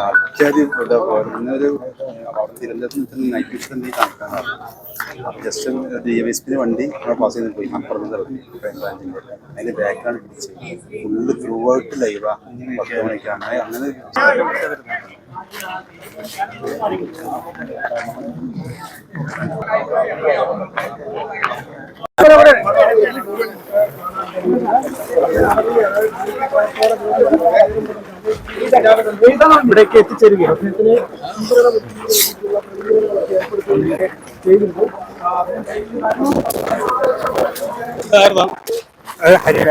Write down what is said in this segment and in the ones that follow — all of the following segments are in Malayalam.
ആൾക്കാർ ഇവിടെ അവിടെ തിരുവനന്തപുരത്ത് നിന്ന് നൈറ്റ് വിഷൻ എന്തെങ്കിലും കാണിക്കാനാണ് ജസ്റ്റ് ഡി എം എസ് വണ്ടി പാസ് ചെയ്ത് പോയി അപ്പുറത്ത് ക്രൈം ബ്രാഞ്ചിന്റെ അതിന്റെ ബാക്കാണ് പിടിച്ചത് ഫുള്ള് ത്രൂ ഔട്ട് ലൈവാ പത്ത് മണിക്കാണ് അങ്ങനെ ഇവിടേക്ക് എത്തിച്ചേരുകയാണ് ഹരിഹര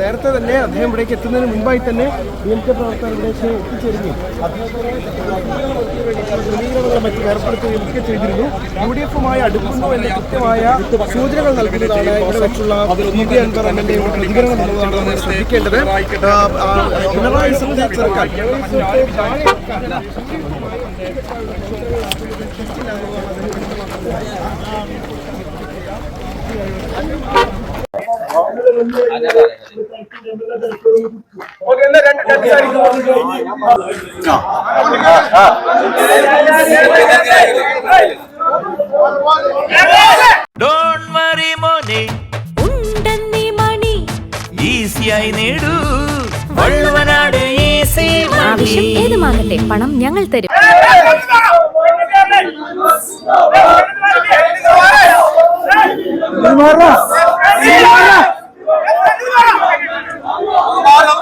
നേരത്തെ തന്നെ അദ്ദേഹം ഇവിടേക്ക് എത്തുന്നതിന് മുമ്പായി തന്നെ ഡി എം കെ പ്രവർത്തകർ ഇവിടേക്ക് എത്തിച്ചേരുകയും ക്രമീകരണങ്ങളും മറ്റും ഏർപ്പെടുത്തുകയും ഒക്കെ ചെയ്തിരുന്നു. യു ഡി എഫുമായി അടുക്കുന്നു എന്ന കൃത്യമായ സൂചനകൾ നൽകുന്നതാണ് ഇവിടെ വെച്ചുള്ള പി വി അൻവർ എന്നുള്ളതാണ് നമ്മൾ ശ്രദ്ധിക്കേണ്ടത്. പിണറായി സംബന്ധിച്ച സത്തെ ചെറുക്കാൻ. ഡോൺ വറി മോനെ. ഉണ്ടെന്നീ മണി. ഈസിയായി നേടൂ. വള്ളുവനാട് ഈസി ആവശ്യം ഏതുമാകട്ടെ പണം ഞങ്ങൾ തരും.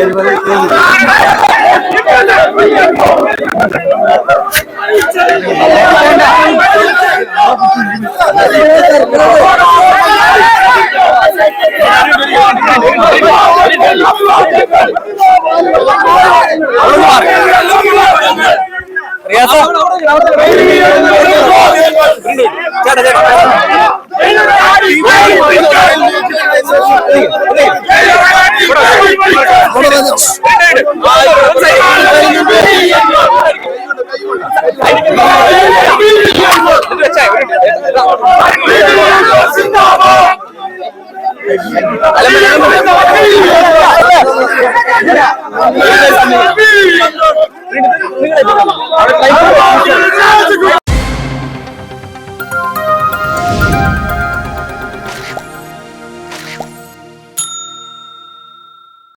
അവിടെ ஓடுறாங்க